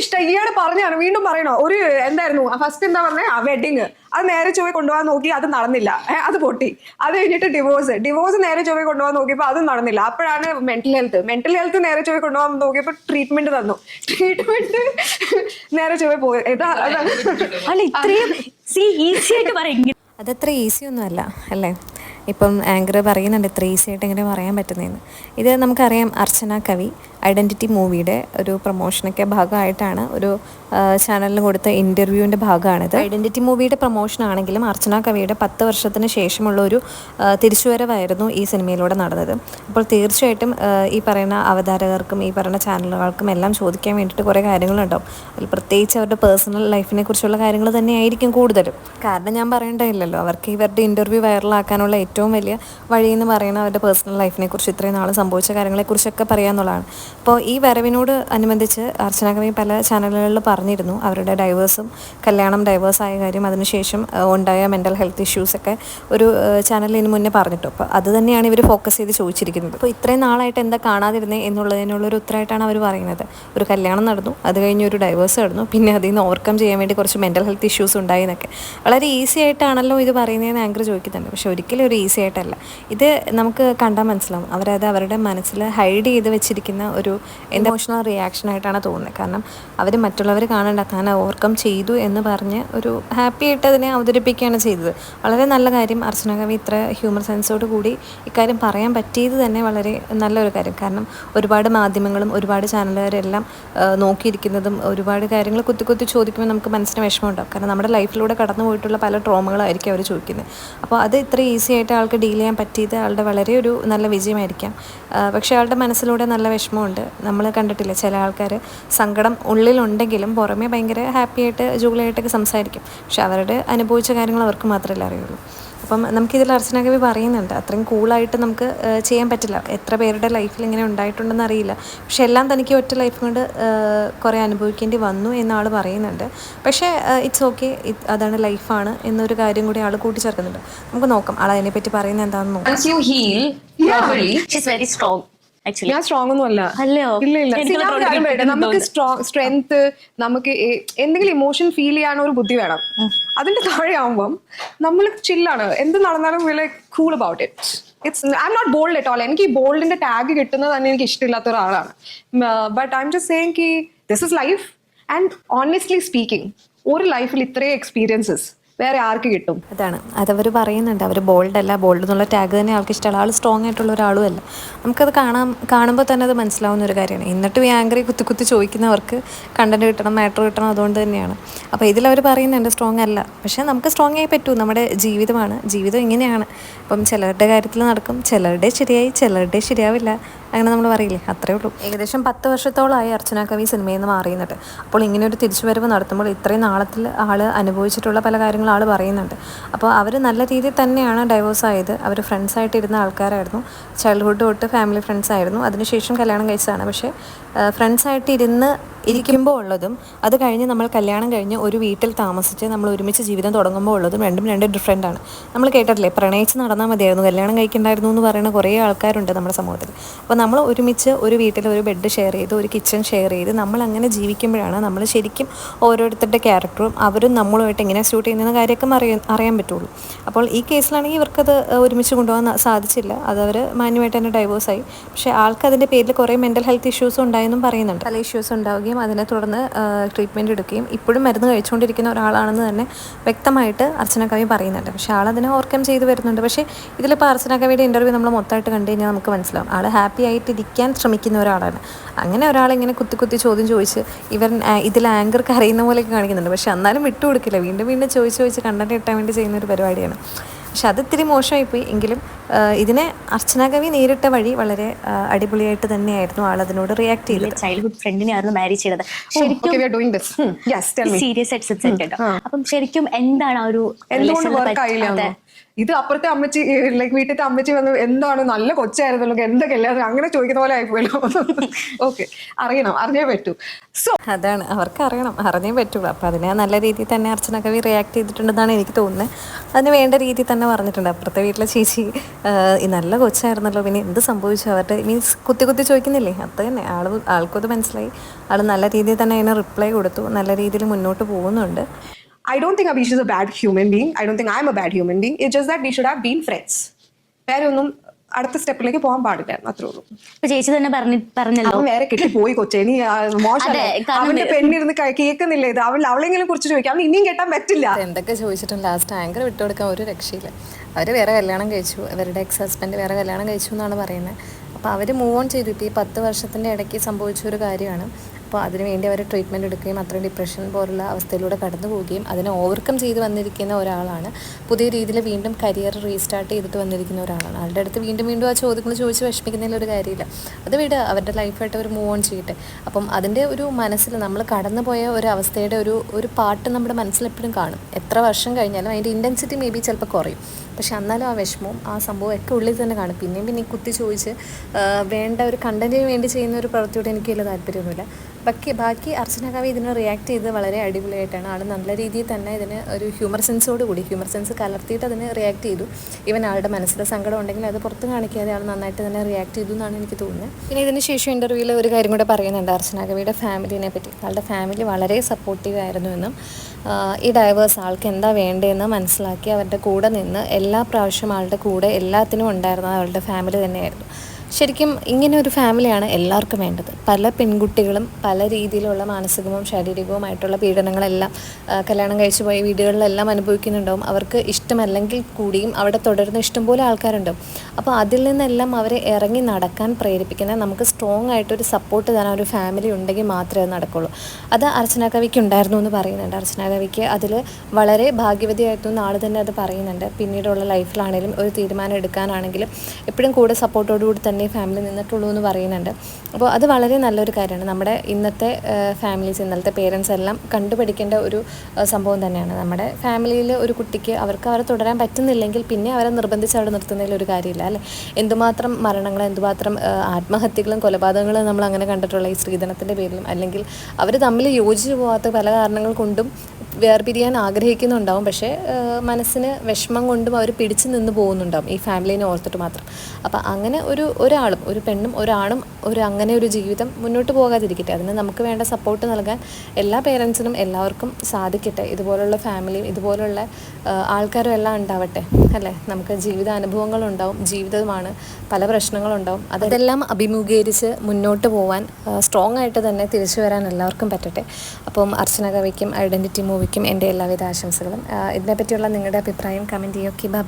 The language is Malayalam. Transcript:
ഇഷ്ടം. ഈയിടെ പറഞ്ഞാണ് വീണ്ടും പറയണോ? ഒരു എന്തായിരുന്നു ഫസ്റ്റ് എന്താ പറഞ്ഞത് ആ വെഡിങ് അത് നേരെ ചൊവ്വേ കൊണ്ടുപോകാൻ നോക്കി അത് നടന്നില്ല. അത് പൊട്ടി. അത് കഴിഞ്ഞിട്ട് ഡിവോഴ്സ് ഡിവോഴ്സ് നേരെ ചൊവ്വേ കൊണ്ടുപോകാൻ നോക്കിയപ്പോൾ അതും നടന്നില്ല. അപ്പോഴാണ് മെന്റൽ ഹെൽത്ത് മെന്റൽ ഹെൽത്ത് നേരെ ചൊവ്വേ കൊണ്ടുപോകാൻ നോക്കിയപ്പോൾ ട്രീറ്റ്മെന്റ് തന്നു. ട്രീറ്റ്മെന്റ് നേരെ ചൊവ്വേ പോയി. അതത്ര അല്ല ഇത്രയും സി ഈസി ആയിട്ട് പറയും അതത്ര ഈസി ഒന്നുമല്ല അല്ലേ ഇപ്പം ആങ്കർ പറയുന്നുണ്ട് ഇത്ര ഈസി ആയിട്ട് എങ്ങനെ പറയാൻ പറ്റുന്നതെന്ന് ഇത് നമുക്കറിയാം അർച്ചന കവി. ഐഡന്റിറ്റി മൂവിയുടെ ഒരു പ്രൊമോഷനൊക്കെ ഭാഗമായിട്ടാണ് ഒരു ചാനലിന് കൊടുത്ത ഇന്റർവ്യൂവിന്റെ ഭാഗമാണിത്. ഐഡന്റിറ്റി മൂവിയുടെ പ്രൊമോഷൻ ആണെങ്കിലും അർച്ചന കവിയുടെ പത്ത് വർഷത്തിന് ശേഷമുള്ള ഒരു തിരിച്ചുവരവായിരുന്നു ഈ സിനിമയിലൂടെ നടന്നത്. അപ്പോൾ തീർച്ചയായിട്ടും ഈ പറയുന്ന അവതാരകർക്കും ഈ പറയുന്ന ചാനലുകൾക്കും എല്ലാം ചോദിക്കാൻ വേണ്ടിയിട്ട് കുറേ കാര്യങ്ങളുണ്ടാവും അതിൽ പ്രത്യേകിച്ച് അവരുടെ പേഴ്സണൽ ലൈഫിനെ കുറിച്ചുള്ള കാര്യങ്ങൾ തന്നെയായിരിക്കും കൂടുതലും. കാരണം ഞാൻ പറയേണ്ടതില്ലല്ലോ അവർക്ക് ഇവരുടെ ഇന്റർവ്യൂ വൈറലാക്കാനുള്ള ഏറ്റവും വലിയ വഴി എന്ന് അവരുടെ പേഴ്സണൽ ലൈഫിനെ കുറിച്ച് ഇത്രയും നാൾ സംഭവിച്ച കാര്യങ്ങളെക്കുറിച്ചൊക്കെ പറയാമെന്നുള്ളതാണ് അപ്പോൾ ഈ വരവിനോട് അനുബന്ധിച്ച് അർച്ചന പല ചാനലുകളിൽ പറഞ്ഞിരുന്നു അവരുടെ ഡൈവേഴ്സും കല്യാണം ഡൈവേഴ്സ് ആയ കാര്യം അതിനുശേഷം ഉണ്ടായ മെന്റൽ ഹെൽത്ത് ഇഷ്യൂസൊക്കെ ഒരു ചാനലിന് മുന്നേ പറഞ്ഞിട്ടു. അപ്പോൾ അത് തന്നെയാണ് ഇവർ ഫോക്കസ് ചെയ്ത് ചോദിച്ചിരിക്കുന്നത്. അപ്പോൾ ഇത്രയും നാളായിട്ട് എന്താ കാണാതിരുന്നത് എന്നുള്ളതിനുള്ളൊരു ഉത്തരമായിട്ടാണ് അവർ പറയുന്നത്. ഒരു കല്യാണം നടന്നു അത് കഴിഞ്ഞ് ഒരു ഡൈവേഴ്സ് നടന്നു പിന്നെ അതിൽ നിന്ന് ഓവർകം ചെയ്യാൻ വേണ്ടി കുറച്ച് മെന്റൽ ഹെൽത്ത് ഇഷ്യൂസ് ഉണ്ടായി എന്നൊക്കെ. വളരെ ഈസി ആയിട്ടാണല്ലോ ഇത് പറയുന്നതെന്ന് ആങ്കർ ചോദിക്കുന്നുണ്ട്. പക്ഷെ ഒരിക്കലും ഒരു ഈസി ആയിട്ടല്ല. ഇത് നമുക്ക് കണ്ടാൽ മനസ്സിലാവും. അവരത് അവരുടെ മനസ്സിൽ ഹൈഡ് ചെയ്ത് വെച്ചിരിക്കുന്ന ഒരു ഇമോഷണൽ റിയാക്ഷൻ ആയിട്ടാണ് തോന്നുന്നത്. കാരണം അവർ മറ്റുള്ളവർ കാണേണ്ട താൻ ഓവർകം ചെയ്തു എന്ന് പറഞ്ഞ് ഒരു ഹാപ്പി ആയിട്ട് അതിനെ അവതരിപ്പിക്കുകയാണ് ചെയ്തത്. വളരെ നല്ല കാര്യം അർച്ചന കവി ഇത്ര ഹ്യൂമർ സെൻസോട് കൂടി ഇക്കാര്യം പറയാൻ പറ്റിയത് തന്നെ വളരെ നല്ലൊരു കാര്യം. കാരണം ഒരുപാട് മാധ്യമങ്ങളും ഒരുപാട് ചാനലുകാരെല്ലാം നോക്കിയിരിക്കുന്നതും ഒരുപാട് കാര്യങ്ങൾ കുത്തി കുത്തി ചോദിക്കുമ്പോൾ നമുക്ക് മനസ്സിന് വിഷമമുണ്ടാവും. കാരണം നമ്മുടെ ലൈഫിലൂടെ കടന്നു പോയിട്ടുള്ള പല ട്രോമകളായിരിക്കും അവർ ചോദിക്കുന്നത്. അപ്പോൾ അത് ഇത്ര ഈസി ആയിട്ട് ആൾക്ക് ഡീൽ ചെയ്യാൻ പറ്റിയത് ആളുടെ വളരെ ഒരു നല്ല വിജയമായിരിക്കാം. പക്ഷേ അയാളുടെ മനസ്സിലൂടെ നല്ല വിഷമമുണ്ട്. നമ്മൾ കണ്ടിട്ടില്ല ചില ആൾക്കാർ സങ്കടം ഉള്ളിലുണ്ടെങ്കിലും പുറമേ ഭയങ്കര ഹാപ്പിയായിട്ട് ജോളിയായിട്ടൊക്കെ സംസാരിക്കും. പക്ഷെ അവരുടെ അനുഭവിച്ച കാര്യങ്ങൾ അവർക്ക് മാത്രമല്ല അറിയുള്ളൂ. അപ്പം നമുക്കിതിൽ അർച്ചനകവി പറയുന്നുണ്ട് അത്രയും കൂളായിട്ട് നമുക്ക് ചെയ്യാൻ പറ്റില്ല. എത്ര പേരുടെ ലൈഫിൽ ഇങ്ങനെ ഉണ്ടായിട്ടുണ്ടെന്ന് അറിയില്ല പക്ഷെ എല്ലാം തനിക്ക് ഒറ്റ ലൈഫ് കൊണ്ട് കുറേ അനുഭവിക്കേണ്ടി വന്നു എന്ന് ആൾ പറയുന്നുണ്ട്. പക്ഷേ ഇറ്റ്സ് ഓക്കെ അതാണ് ലൈഫാണ് എന്നൊരു കാര്യം കൂടി ആൾ കൂട്ടിച്ചേർക്കുന്നുണ്ട്. നമുക്ക് നോക്കാം ആൾ അതിനെപ്പറ്റി പറയുന്നത് എന്താണെന്ന് നോക്കാം. ആക്ച്വലി ഞാൻ സ്ട്രോങ് ഒന്നും അല്ല. അല്ലയോ? ഇല്ല ഇല്ല? നമുക്ക്. സ്ട്രോങ് സ്ട്രെങ്ത് നമുക്ക് എന്തെങ്കിലും ഇമോഷൻ ഫീൽ ചെയ്യാൻ ഒരു ബുദ്ധി വേണം. അതിന്റെ താഴെ ആവുമ്പം നമ്മൾ ചില്ലാണ് എന്ത് നടന്നാലും cool about it it's I'm not bold at all എനിക്ക് ഈ ബോൾഡിന്റെ ടാഗ് കിട്ടുന്നത് തന്നെ എനിക്ക് ഇഷ്ടമില്ലാത്ത ഒരാളാണ്. But I'm just saying Ki this is life and honestly speaking ഒരു ലൈഫിൽ ഇത്രയും എക്സ്പീരിയൻസസ് വേറെ ആർക്ക് കിട്ടും? അതാണ്. അതവർ പറയുന്നുണ്ട്. അവർ ബോൾഡ് അല്ല. ബോൾഡ് എന്നുള്ള ടാഗ് തന്നെ ആൾക്ക് ഇഷ്ടമല്ല. ആൾ സ്ട്രോങ് ആയിട്ടുള്ള ഒരാളും അല്ല. നമുക്കത് കാണാൻ കാണുമ്പോൾ തന്നെ അത് മനസ്സിലാവുന്ന ഒരു കാര്യമാണ്. എന്നിട്ടും ഈ ആങ്കറി കുത്തി കുത്തി ചോദിക്കുന്നവർക്ക് കണ്ടന്റ് കിട്ടണം മാറ്റർ കിട്ടണം അതുകൊണ്ട് തന്നെയാണ്. അപ്പോൾ ഇതിലവർ പറയുന്നുണ്ട് സ്ട്രോങ് അല്ല. പക്ഷേ നമുക്ക് സ്ട്രോങ് ആയി പറ്റൂ. നമ്മുടെ ജീവിതമാണ്. ജീവിതം ഇങ്ങനെയാണ്. അപ്പം ചിലരുടെ കാര്യത്തിൽ നടക്കും. ചിലരുടെ ശരിയായി ചിലരുടെ ശരിയാവില്ല. അങ്ങനെ നമ്മൾ പറയില്ലേ? അത്രേ ഉള്ളൂ. ഏകദേശം പത്ത് വർഷത്തോളമായി അർച്ചന കവി സിനിമയിൽ നിന്ന് മാറിയുന്നുണ്ട് അപ്പോൾ ഇങ്ങനെ ഒരു തിരിച്ചുവരവ് നടത്തുമ്പോൾ ഇത്രയും നാളത്തിൽ ആൾ അനുഭവിച്ചിട്ടുള്ള പല കാര്യങ്ങളും ആൾ പറയുന്നുണ്ട്. അപ്പോൾ അവർ നല്ല രീതിയിൽ തന്നെയാണ് ഡൈവോഴ്സ് ആയത്. അവർ ഫ്രണ്ട്സായിട്ട് ഇരുന്ന ആൾക്കാരായിരുന്നു. ചൈൽഡ്ഹുഡ് തൊട്ട് ഫാമിലി ഫ്രണ്ട്സ് ആയിരുന്നു. അതിനുശേഷം കല്യാണം കഴിച്ചതാണ്. പക്ഷേ ഫ്രണ്ട്സായിട്ട് ഇരുന്ന് ഇരിക്കുമ്പോൾ ഉള്ളതും അത് കഴിഞ്ഞ് നമ്മൾ കല്യാണം കഴിഞ്ഞ് ഒരു വീട്ടിൽ താമസിച്ച് നമ്മൾ ഒരുമിച്ച് ജീവിതം തുടങ്ങുമ്പോൾ ഉള്ളതും രണ്ടും രണ്ട് ഡിഫറെന്റ് ആണ്. നമ്മൾ കേട്ടിട്ടില്ലേ? പ്രണയിച്ച് നടന്നാൽ മതിയായിരുന്നു. കല്യാണം കഴിക്കണ്ടായിരുന്നു എന്ന് പറയുന്ന കുറേ ആൾക്കാരുണ്ട് നമ്മുടെ സമൂഹത്തിൽ. അപ്പോൾ നമ്മൾ ഒരുമിച്ച് ഒരു വീട്ടിൽ ഒരു ബെഡ് ഷെയർ ചെയ്ത് ഒരു കിച്ചൺ ഷെയർ ചെയ്ത് നമ്മൾ അങ്ങനെ ജീവിക്കുമ്പോഴാണ് നമ്മൾ ശരിക്കും ഓരോരുത്തരുടെ ക്യാരക്ടറും അവരും നമ്മളുമായിട്ട് എങ്ങനെ സ്യൂട്ട് ചെയ്യുന്ന കാര്യമൊക്കെ അറിയാൻ അറിയാൻ പറ്റുള്ളൂ. അപ്പോൾ ഈ കേസിലാണെങ്കിൽ ഇവർക്കത് ഒരുമിച്ച് കൊണ്ടുപോകാൻ സാധിച്ചില്ല. അത് അവർ മാന്യമായിട്ട് തന്നെ ഡൈവോഴ്സായി പക്ഷേ ആൾക്ക് അതിന്റെ പേരിൽ കുറേ മെന്റൽ ഹെൽത്ത് ഇഷ്യൂസ് ഉണ്ടായെന്നും പറയുന്നുണ്ട്. പല ഇഷ്യൂസ് ഉണ്ടാവുകയും അതിനെ തുടർന്ന് ട്രീറ്റ്മെന്റ് എടുക്കുകയും ഇപ്പോഴും മരുന്ന് കഴിച്ചുകൊണ്ടിരിക്കുന്ന ഒരാളാണെന്ന് തന്നെ വ്യക്തമായിട്ട് അർച്ചന കവി പറയുന്നുണ്ട്. പക്ഷേ ആളതിനെ ഓവർകം ചെയ്ത് വരുന്നുണ്ട്. പക്ഷേ ഇതിലിപ്പോൾ അർച്ചന കവിയുടെ ഇന്റർവ്യൂ നമ്മൾ മൊത്തമായിട്ട് കണ്ടു കഴിഞ്ഞാൽ നമുക്ക് മനസ്സിലാവും. ആൾ ഹാപ്പി ആയിട്ട് ഇരിക്കാൻ ശ്രമിക്കുന്ന ഒരാളാണ്. അങ്ങനെ ഒരാളിങ്ങനെ കുത്തി കുത്തി ചോദ്യം ചോദിച്ച് ഇവൻ ആ- ഇതിൽ ആങ്കർക്ക് അറിയുന്ന പോലെയൊക്കെ കാണിക്കുന്നുണ്ട്. പക്ഷേ എന്നാലും വിട്ടുകൊടുക്കില്ല. വീണ്ടും വീണ്ടും ചോദിച്ച് ചോദിച്ച് കണ്ടന്റ് കിട്ടാൻ വേണ്ടി ചെയ്യുന്ന ഒരു പരിപാടിയാണ്. പക്ഷെ അത് ഇത്തിരി മോശമായിപ്പോയി എങ്കിലും ഇതിനെ അർച്ചന കവി നേരിട്ട വഴി വളരെ അടിപൊളിയായിട്ട് തന്നെയായിരുന്നു ആൾ അതിനോട് റിയാക്ട് ചെയ്തത് ചൈൽഡ്ഹുഡ് ഫ്രണ്ടിനെ ആയിരുന്നു മാരി ചെയ്തത് ശരിക്കും Okay, we are doing this. Hmm. Yes, tell me. Serious ആയിട്ട് സെറ്റ് കേട്ടോ അപ്പം ശരിക്കും എന്താണ് ആ ഒരു ഇത് അപ്പുറത്തെ അമ്മച്ചി ലൈക്ക് വീട്ടിലത്തെ അമ്മച്ചി വന്ന് എന്താണ് നല്ല കൊച്ചായിരുന്നല്ലോ എന്തൊക്കെ കല്യാണം? അങ്ങനെ ചോദിക്കുന്ന പോലെ ആയിപ്പോയല്ലോ. ഓക്കെ അറിയണം അറിഞ്ഞേ പറ്റൂ. സോ അതാണ് അവർക്ക് അറിയണം അറിഞ്ഞേ പറ്റുള്ളൂ അപ്പൊ അതിനെ നല്ല രീതിയിൽ തന്നെ അർച്ചന കവി റിയാക്ട് ചെയ്തിട്ടുണ്ടെന്നാണ് എനിക്ക് തോന്നുന്നത് അതിന് വേണ്ട രീതിയിൽ തന്നെ പറഞ്ഞിട്ടുണ്ട്. അപ്പുറത്തെ വീട്ടിലെ ചേച്ചി നല്ല കൊച്ചായിരുന്നല്ലോ പിന്നെ എന്ത് സംഭവിച്ചു അവരുടെ? മീൻസ് കുത്തി കുത്തി ചോദിക്കുന്നില്ലേ? അത് തന്നെ. ആൾ ആൾക്കും അത് മനസ്സിലായി. ആൾ നല്ല രീതിയിൽ തന്നെ അതിന് റിപ്ലൈ കൊടുത്തു. നല്ല രീതിയിൽ മുന്നോട്ട് പോകുന്നുണ്ട്. I don't think Abish is a bad human being. I don't think I'm a bad human being. It's just that we should have been friends. വേറെ ഒന്നും അടുത്ത സ്റ്റെപ്പിലേക്ക് പോകാൻ പാടില്ല അത്രേ ഉള്ളൂ. ഇപ്പൊ ചേച്ചി തന്നെ പറഞ്ഞു പറഞ്ഞല്ലോ. അവൻ വേറെ കെട്ടി പോയി കൊച്ചേ. നീ ആ, മോശമല്ലേ? അതെ, കാരണം അവന്റെ പെണ്ണിരുന്ന് കേൾക്കുന്നില്ല ഇത്? അവൾ അവളെങ്കിലും കുറിച്ച് ചോദിക്കാം. അവൻ ഇനിയും കേട്ടാൻ പറ്റില്ല. എന്തൊക്കെ ചോദിച്ചിട്ടും ലാസ്റ്റ് ആങ്കർ വിട്ടുകൊടുക്കാൻ ഒരു രക്ഷയില്ല. അവർ വേറെ കല്യാണം കഴിച്ചു. അവരുടെ എക്സ് ഹസ്ബൻഡ് വേറെ കല്യാണം കഴിച്ചു എന്നാണ് പറയുന്നത്. അപ്പോൾ അവർ മൂവ് ഓൺ ചെയ്തു. ഇപ്പോൾ ഈ പത്ത് വർഷത്തിന്റെ ഇടയ്ക്ക് സംഭവിച്ച ഒരു കാര്യമാണ്. അപ്പോൾ അതിനുവേണ്ടി അവർ ട്രീറ്റ്മെന്റ് എടുക്കുകയും അത്രയും ഡിപ്രഷൻ പോലുള്ള അവസ്ഥയിലൂടെ കടന്നു പോവുകയും അതിനെ ഓവർകം ചെയ്ത് വന്നിരിക്കുന്ന ഒരാളാണ്. പുതിയ രീതിയിൽ വീണ്ടും കരിയർ റീസ്റ്റാർട്ട് ചെയ്തിട്ട് വന്നിരിക്കുന്ന ഒരാളാണ്. ആളുടെ അടുത്ത് വീണ്ടും വീണ്ടും ആ ചോദ്യങ്ങൾ ചോദിച്ച് വിഷമിക്കുന്നതിൽ ഒരു കാര്യമില്ല. അത് വിട് അവരുടെ ലൈഫായിട്ട് അവർ മൂവ് ഓൺ ചെയ്യട്ടെ. അപ്പം അതിന്റെ ഒരു മനസ്സിൽ നമ്മൾ കടന്നു പോയ ഒരു അവസ്ഥയുടെ ഒരു ഒരു പാട്ട് നമ്മുടെ മനസ്സിൽ എപ്പോഴും കാണും. എത്ര വർഷം കഴിഞ്ഞാലും അതിന്റെ ഇന്റൻസിറ്റി മേ ബി ചിലപ്പോൾ കുറയും. പക്ഷെ എന്നാലും ആ വിഷമവും ആ സംഭവം ഒക്കെ ഉള്ളിൽ തന്നെ കാണും. പിന്നെയും പിന്നെ കുത്തി ചോദിച്ച് വേണ്ട ഒരു കണ്ടന്റിന് വേണ്ടി ചെയ്യുന്ന ഒരു പ്രവൃത്തിയോട് എനിക്ക് വലിയ താല്പര്യമൊന്നുമില്ല. ബാക്കി ബാക്കി അർച്ചന കവി ഇതിന് റിയാക്ട് ചെയ്ത് വളരെ അടിപൊളിയായിട്ടാണ്. ആൾ നല്ല രീതിയിൽ തന്നെ ഇതിന് ഒരു ഹ്യൂമർ സെൻസോട് കൂടി ഹ്യൂമർ സെൻസ് കലർത്തിയിട്ട് അതിന് റിയാക്ട് ചെയ്തു. ഇവൻ ആളുടെ മനസ്സിലെ സങ്കടം ഉണ്ടെങ്കിൽ അത് പുറത്ത് കാണിക്കാതെ ആൾ നന്നായിട്ട് തന്നെ റിയാക്ട് ചെയ്തു എന്നാണ് എനിക്ക് തോന്നുന്നത്. പിന്നെ ഇതിന് ശേഷം ഇന്റർവ്യൂവിൽ ഒരു കാര്യം കൂടെ പറയുന്നുണ്ട് അർച്ചന കവിയുടെ ഫാമിലിനെ പറ്റി. ആളുടെ ഫാമിലി വളരെ സപ്പോർട്ടീവ് ആയിരുന്നു എന്നും ഈ ഡൈവേഴ്സ് ആൾക്ക് എന്താ വേണ്ടതെന്ന് മനസ്സിലാക്കി അവരുടെ കൂടെ നിന്ന് എല്ലാ പ്രാവശ്യവും ആളുടെ കൂടെ എല്ലാത്തിനും ഉണ്ടായിരുന്നത് അവളുടെ ഫാമിലി തന്നെയായിരുന്നു. ശരിക്കും ഇങ്ങനെ ഒരു ഫാമിലിയാണ് എല്ലാവർക്കും വേണ്ടത്. പല പെൺകുട്ടികളും പല രീതിയിലുള്ള മാനസികവും ശാരീരികവുമായിട്ടുള്ള പീഡനങ്ങളെല്ലാം കല്യാണം കഴിച്ചു പോയ വീടുകളിലെല്ലാം അനുഭവിക്കുന്നുണ്ടാവും. അവർക്ക് ഇഷ്ടമല്ലെങ്കിൽ കൂടിയും അവിടെ തുടരുന്ന ഇഷ്ടംപോലെ ആൾക്കാരുണ്ടാവും. അപ്പോൾ അതിൽ നിന്നെല്ലാം അവരെ ഇറങ്ങി നടക്കാൻ പ്രേരിപ്പിക്കുന്ന നമുക്ക് സ്ട്രോങ് ആയിട്ടൊരു സപ്പോർട്ട് തരാൻ ഒരു ഫാമിലി ഉണ്ടെങ്കിൽ മാത്രമേ അത് അത് അർച്ചന കവിക്ക് ഉണ്ടായിരുന്നു എന്ന് പറയുന്നുണ്ട്. അർച്ചന കവിക്ക് അതിൽ വളരെ ഭാഗ്യവതിയായിരുന്നു നാൾ തന്നെ അത് പറയുന്നുണ്ട്. പിന്നീടുള്ള ലൈഫിലാണെങ്കിലും ഒരു തീരുമാനം എടുക്കാനാണെങ്കിലും എപ്പോഴും കൂടെ സപ്പോർട്ടോടുകൂടി തന്നെ ഫാമിലി നിന്നിട്ടുള്ളൂ എന്ന് പറയുന്നുണ്ട്. അപ്പോൾ അത് വളരെ നല്ലൊരു കാര്യമാണ്. നമ്മുടെ ഇന്നത്തെ ഫാമിലീസ് ഇന്നലത്തെ പേരൻസ് എല്ലാം കണ്ടുപഠിക്കേണ്ട ഒരു സംഭവം തന്നെയാണ്. നമ്മുടെ ഫാമിലിയിൽ ഒരു കുട്ടിക്ക് അവർക്ക് അവരെ തുടരാൻ പറ്റുന്നില്ലെങ്കിൽ പിന്നെ അവരെ നിർബന്ധിച്ച് അവിടെ നിർത്തുന്നതിൽ ഒരു കാര്യമില്ല അല്ലേ? എന്തുമാത്രം മരണങ്ങൾ എന്തുമാത്രം ആത്മഹത്യകളും കൊലപാതകങ്ങളും നമ്മൾ അങ്ങനെ കണ്ടിട്ടുള്ള ഈ സ്ത്രീധനത്തിന്റെ പേരിലും അല്ലെങ്കിൽ അവർ തമ്മിൽ യോജിച്ചു പോകാത്ത പല കാരണങ്ങൾ കൊണ്ടും വേർപിരിയാൻ ആഗ്രഹിക്കുന്നുണ്ടാവും. പക്ഷേ മനസ്സിന് വിഷമം കൊണ്ടും അവർ പിടിച്ചു നിന്ന് പോകുന്നുണ്ടാവും ഈ ഫാമിലീനെ ഓർത്തിട്ട് മാത്രം. അപ്പം അങ്ങനെ ഒരു ഒരാളും ഒരു പെണ്ണും ഒരാണും ഒരു അങ്ങനെ ഒരു ജീവിതം മുന്നോട്ട് പോകാതിരിക്കട്ടെ. അതിന് നമുക്ക് വേണ്ട സപ്പോർട്ട് നൽകാൻ എല്ലാ പേരൻസിനും എല്ലാവർക്കും സാധിക്കട്ടെ. ഇതുപോലുള്ള ഫാമിലിയും ഇതുപോലുള്ള ആൾക്കാരും എല്ലാം ഉണ്ടാവട്ടെ. അല്ലേ? നമുക്ക് ജീവിതാനുഭവങ്ങളുണ്ടാവും ജീവിതമാണ് പല പ്രശ്നങ്ങളുണ്ടാവും അതെല്ലാം അഭിമുഖീകരിച്ച് മുന്നോട്ട് പോകാൻ സ്ട്രോങ് ആയിട്ട് തന്നെ തിരിച്ചു വരാൻ എല്ലാവർക്കും പറ്റട്ടെ. അപ്പം അർച്ചന കവിക്കും ഐഡന്റിറ്റി മൂവിക്കും എന്റെ എല്ലാവിധ ആശംസകളും. ഇതിനെപ്പറ്റിയുള്ള നിങ്ങളുടെ അഭിപ്രായം കമന്റ് ചെയ്യുക. ബൈ